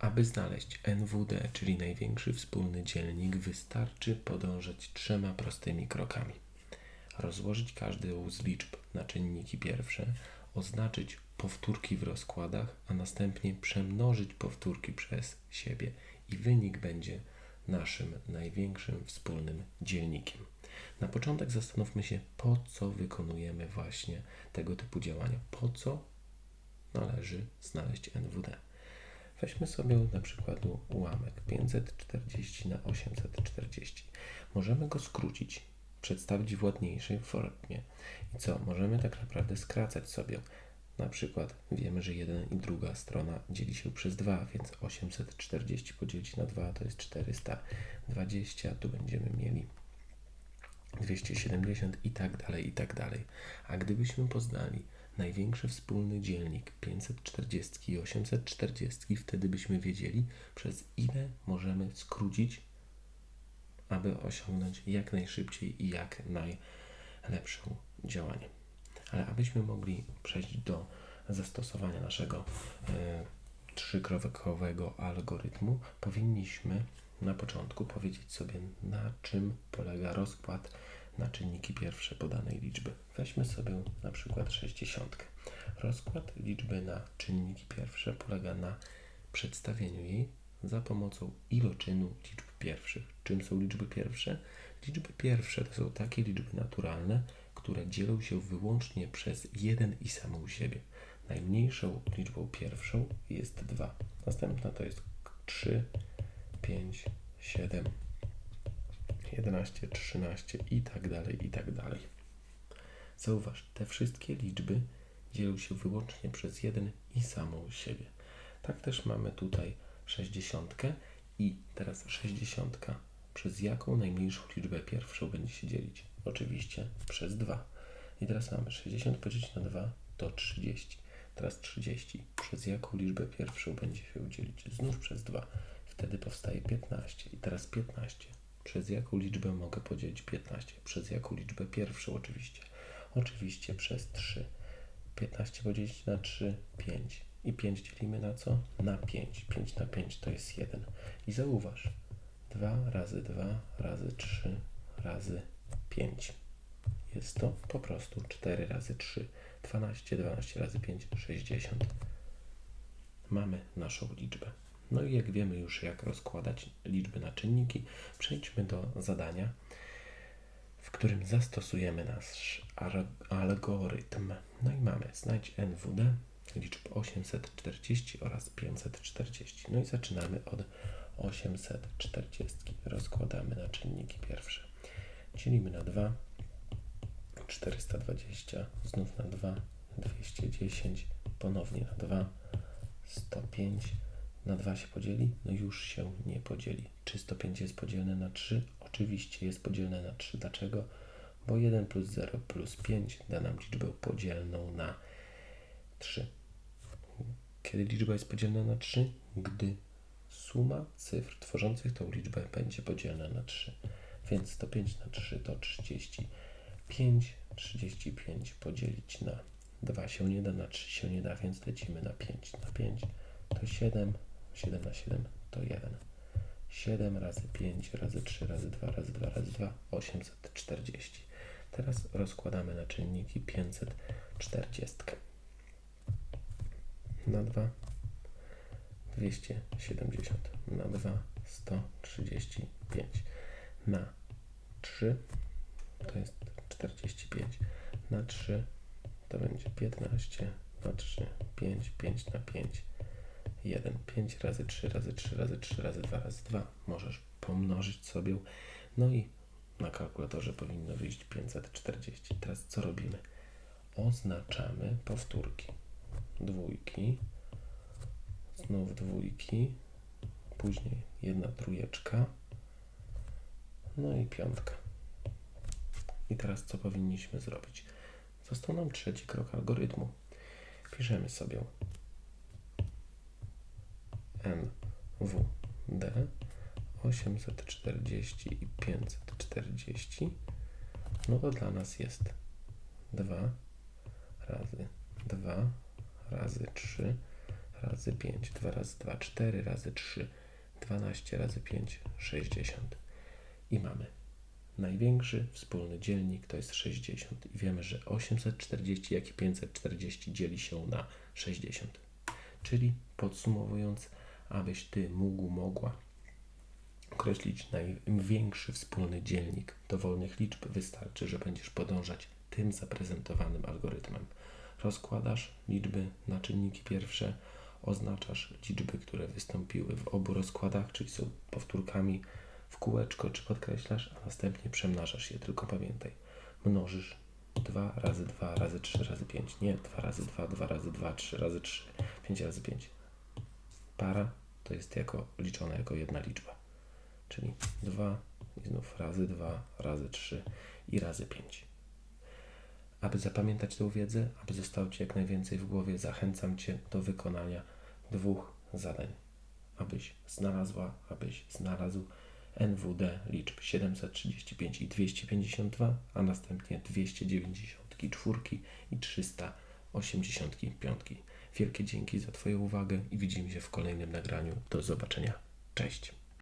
Aby znaleźć NWD, czyli największy wspólny dzielnik, wystarczy podążać trzema prostymi krokami. Rozłożyć każdą z liczb na czynniki pierwsze, oznaczyć powtórki w rozkładach, a następnie przemnożyć powtórki przez siebie i wynik będzie naszym największym wspólnym dzielnikiem. Na początek zastanówmy się, po co wykonujemy właśnie tego typu działania. Po co należy znaleźć NWD. Weźmy sobie na przykład ułamek 540 na 840. Możemy go skrócić, przedstawić w ładniejszej formie. I co? Możemy tak naprawdę skracać sobie. Na przykład wiemy, że jedna i druga strona dzieli się przez 2, więc 840 podzielić na 2 to jest 420. Tu będziemy mieli 270 i tak dalej, i tak dalej. A gdybyśmy poznali największy wspólny dzielnik 540 i 840, wtedy byśmy wiedzieli, przez ile możemy skrócić, aby osiągnąć jak najszybciej i jak najlepsze działanie. Ale abyśmy mogli przejść do zastosowania naszego e, trzykrokowego algorytmu, powinniśmy na początku powiedzieć sobie, na czym polega rozkład na czynniki pierwsze podanej liczby. Weźmy sobie na przykład 60. Rozkład liczby na czynniki pierwsze polega na przedstawieniu jej za pomocą iloczynu liczb pierwszych. Czym są liczby pierwsze? Liczby pierwsze to są takie liczby naturalne, które dzielą się wyłącznie przez jeden i samą siebie. Najmniejszą liczbą pierwszą jest 2. Następna to jest 3, 5, 7, 11, 13 i tak dalej, i tak dalej. Zauważ, te wszystkie liczby dzielą się wyłącznie przez jeden i samą siebie. Tak też mamy tutaj 60 i teraz 60 przez jaką najmniejszą liczbę pierwszą będzie się dzielić? Oczywiście przez 2. I teraz mamy 60 podzielić na 2 to 30. Teraz 30 przez jaką liczbę pierwszą będzie się dzielić? Znów przez 2. Wtedy powstaje 15. I teraz 15 przez jaką liczbę mogę podzielić 15? Przez jaką liczbę pierwszą oczywiście? Oczywiście przez 3. 15 podzielić na 3, 5. I 5 dzielimy na co? Na 5. 5 na 5 to jest 1. I zauważ, 2 razy 2 razy 3 razy 5. Jest to po prostu 4 razy 3. 12, 12 razy 5, 60. Mamy naszą liczbę. No i jak wiemy już, jak rozkładać liczby na czynniki, przejdźmy do zadania, w którym zastosujemy nasz algorytm. No i mamy znajdź NWD liczb 840 oraz 540. No i zaczynamy od 840. Rozkładamy na czynniki pierwsze. Dzielimy na 2, 420, znów na 2, 210, ponownie na 2, 105, na 2 się podzieli? No już się nie podzieli. Czy 105 jest podzielone na 3? Oczywiście jest podzielone na 3. Dlaczego? Bo 1 plus 0 plus 5 da nam liczbę podzielną na 3. Kiedy liczba jest podzielna na 3? Gdy suma cyfr tworzących tą liczbę będzie podzielna na 3. Więc 105 na 3 to 35. 35 podzielić na 2 się nie da, na 3 się nie da, więc lecimy na 5. Na 5 to 7, 7 na 7 to 1. 7 razy 5 razy 3 razy 2 razy 2 razy 2 840. Teraz rozkładamy na czynniki 540. Na 2 270. Na 2 135. Na 3 to jest 45. Na 3 to będzie 15. Na 3 5, 5 na 5 1. 5 razy 3 razy 3 razy 3 razy 2 razy 2. Możesz pomnożyć sobie. No i na kalkulatorze powinno wyjść 540. Teraz co robimy? Oznaczamy powtórki. Dwójki, znów dwójki, później jedna trójeczka, no i piątka. I teraz co powinniśmy zrobić? Został nam trzeci krok algorytmu. Piszemy sobie NWD 840 i 540 no to dla nas jest 2 razy 2 razy 3 razy 5, 2 razy 2, 4 razy 3, 12 razy 5, 60. I mamy największy wspólny dzielnik to jest 60. I wiemy, że 840 jak i 540 dzieli się na 60. Czyli podsumowując, abyś ty mógł, mogła określić największy wspólny dzielnik dowolnych liczb, wystarczy, że będziesz podążać tym zaprezentowanym algorytmem. Rozkładasz liczby na czynniki pierwsze, oznaczasz liczby, które wystąpiły w obu rozkładach, czyli są powtórkami w kółeczko, czy podkreślasz, a następnie przemnażasz je. Tylko pamiętaj, mnożysz 2 razy 2 razy 3 razy 5. Nie 2 razy 2, 2 razy 2, 3 razy 3, 5 razy 5. Para to jest jako liczona jako jedna liczba. Czyli 2 i znów razy 2, razy 3 i razy 5. Aby zapamiętać tę wiedzę, aby zostało Ci jak najwięcej w głowie, zachęcam Cię do wykonania dwóch zadań. Abyś znalazła, abyś znalazł NWD liczb 735 i 252, a następnie 294 i 385. Wielkie dzięki za Twoją uwagę i widzimy się w kolejnym nagraniu. Do zobaczenia. Cześć.